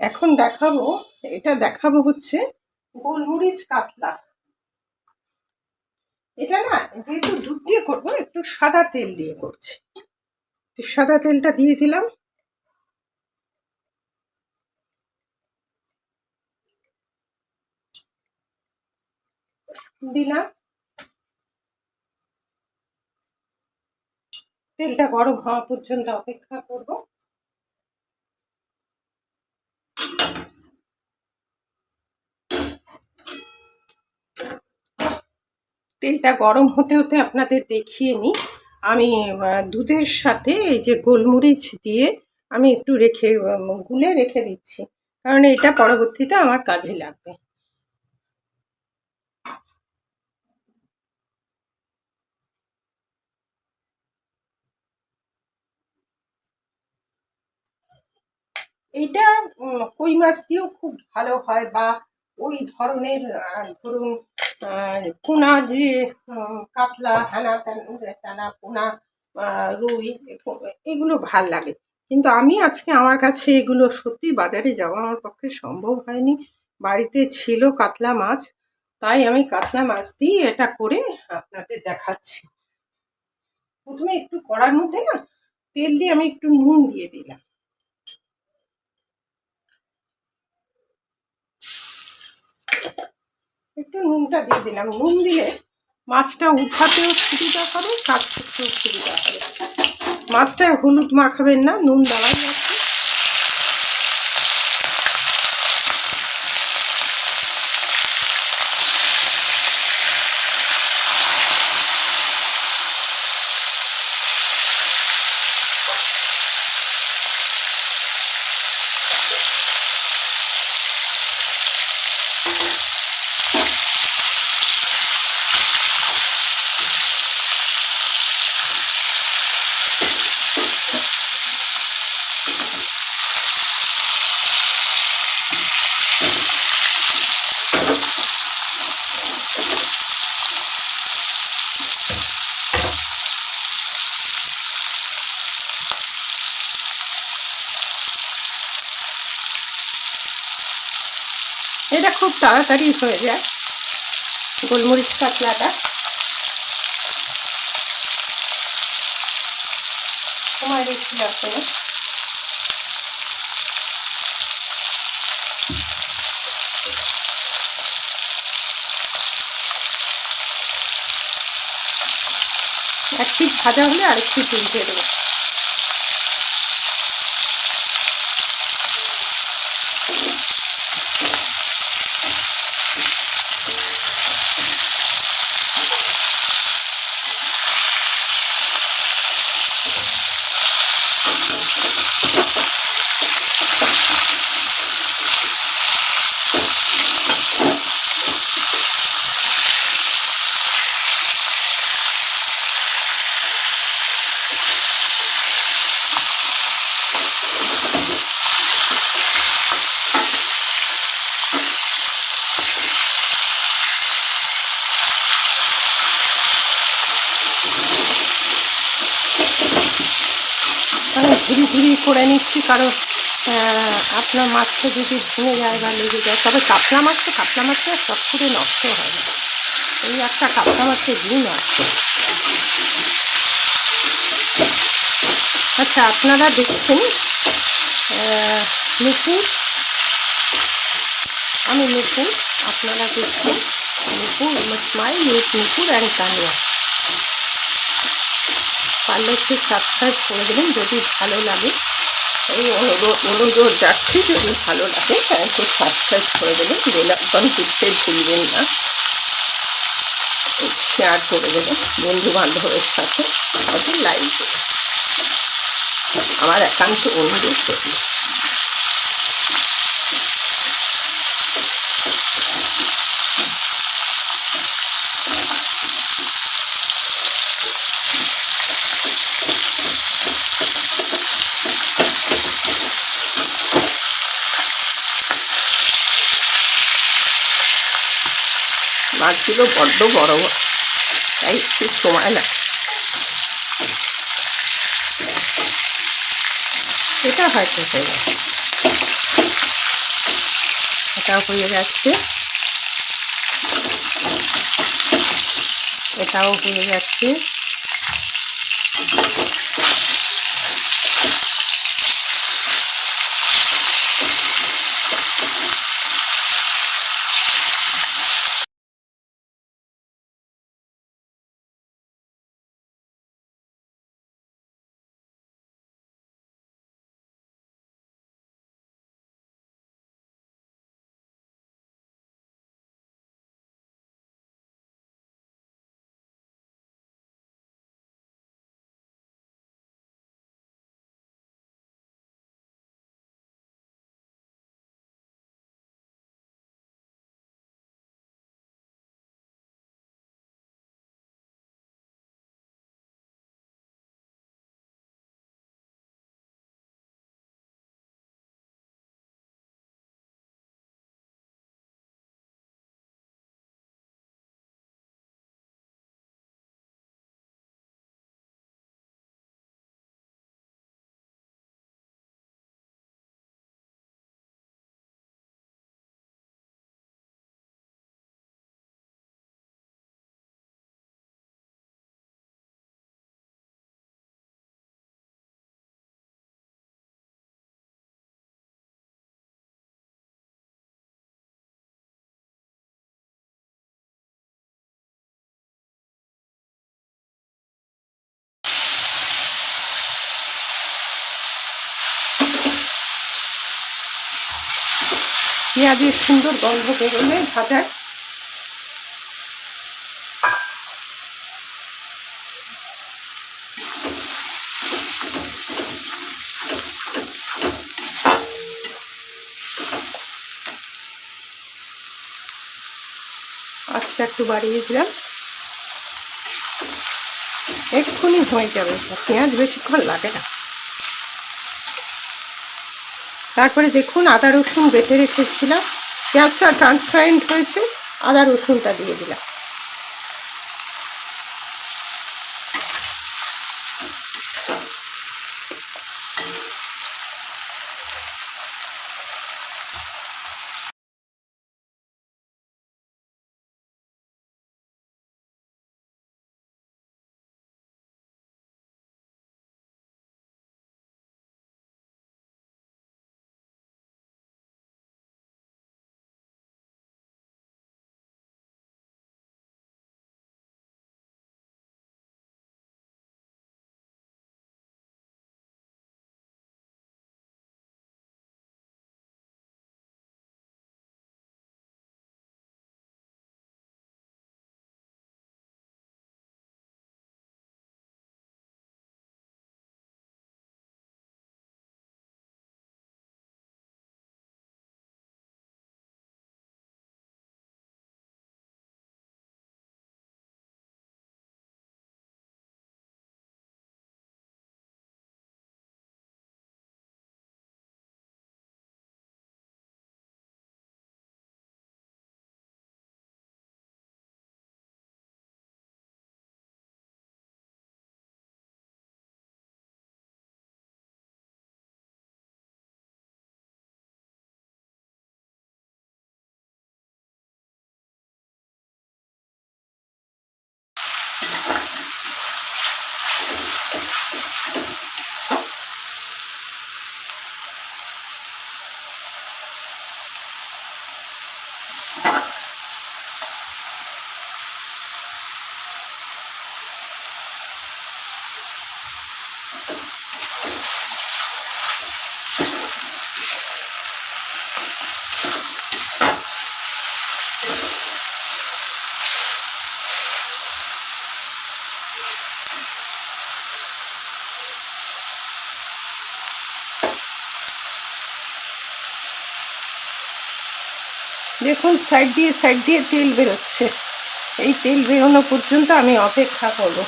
এখন দেখাবো, এটা দেখাবো হচ্ছে গোলমরিচ কাতলা। এটা না, যেহেতু দুধ দিয়ে করব, একটু সাদা তেল দিয়ে করছি। সাদা তেলটা দিয়ে দিলাম। দিলাম। তেলটা গরম হওয়া পর্যন্ত অপেক্ষা করব। তেলটা গরম হতে হতে আপনাদের দেখিয়ে নিই। আমি দুধের সাথে এই যে গোলমরিচ দিয়ে আমি একটু রেখে গুলে রেখে দিচ্ছি। কারণ এটা পরবর্তীতে আমার কাজে লাগবে। এইটা কই মাছ দিয়েও খুব ভালো হয় বা ওই ধরনের ধরুন পোনা যে কাতলা, হানা টানা পোনা রুই, এগুলো ভালো লাগে। কিন্তু আমি আজকে আমার কাছে এগুলো সত্যি বাজারে যাওয়া আমার পক্ষে সম্ভব হয়নি। বাড়িতে ছিল কাতলা মাছ, তাই আমি কাতলা মাছ দিয়ে এটা করে আপনাদের দেখাচ্ছি। প্রথমে একটু কড়ার মধ্যে না, তেল দিয়ে আমি একটু নুন দিয়ে দিলাম। একটু নুনটা দিয়ে দিলাম। নুন দিলে মাছটা উঠাতেও সুবিধা হবে করতেও সুবিধা হবে। মাছটা হলুদ মাখাবেন না, নুন দেওয়াই এটা খুব তাড়াতাড়ি হয়ে যায়। গোলমরিচ কাতলাটা সময় বেশি না? এক ভাজা হলে আরেক পিঠ উল্টে দেবো। ধীরে ধীরে করে নিচ্ছি, কারণ আপনার মাছটা যদি ভেঙে যায় বা লেগে যায়, তবে কাতলা মাছ তো কাতলা মাছটা সব করে নষ্ট হয় না। এই একটা কাতলা মাছের গুণ আছে। আচ্ছা আপনারা দেখছেন নুপুর। আমি নুপুর, আপনারা দেখছেন, Nupur smile with and Tania. পারলে একটু সাবস্ক্রাইব করে দেবেন যদি ভালো লাগে। এই অনুরোধ যাচ্ছি যদি ভালো লাগে, তাহলে একটু সাবস্ক্রাইব করে দেবেন। বেলাকন টিপতে ভুলবেন না। শেয়ার করে দেবেন বন্ধু বান্ধবের সাথে হয়তো লাইক আমার একান্ত অনুরোধ করবে মাছগুলো বড্ড বড় তাই একটু সময় লাগে। এটা হয়তো হয়ে গেছে। এটা হয়ে যাচ্ছে এটাও হয়ে যাচ্ছে পেঁয়াজের সুন্দর গন্ধ বেরোলে ভাজার আস্তে একটু বাড়িয়ে দিলাম। এক্ষুনি হয়ে যাবে। পেঁয়াজ বেশিক্ষণ লাগে না। তারপরে দেখুন আদা রসুন বেটে রেখেছিলাম। পেঁয়াজটা ট্রান্সপারেন্ট হয়েছে আদা রসুনটা দিয়ে দিলাম। দেখুন সাইড দিয়ে সাইড দিয়ে তেল বেরোচ্ছে। এই তেল বেরোনো পর্যন্ত আমি অপেক্ষা করব।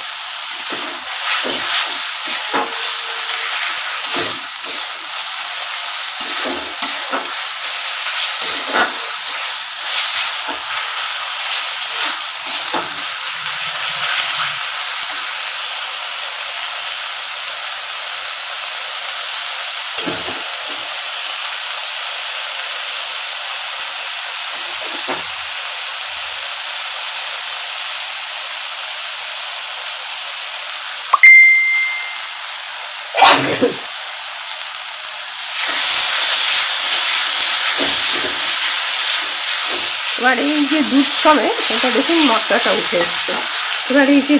এবার এই যে দুধ কমে এটা দেখুন মশলাটা উঠে এসছে। এবার এই যে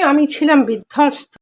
আমি ছিলাম বিধ্বস্ত।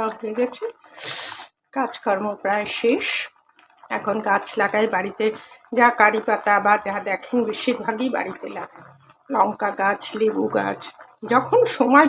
সব হয়ে গেছে। কাজকর্ম প্রায় শেষ। এখন গাছ লাগাই, বাড়িতে যা কারি পাতা বা যা দেখেন বেশিরভাগই বাড়িতে লাগাই। লঙ্কা গাছ, লেবু গাছ, যখন সময়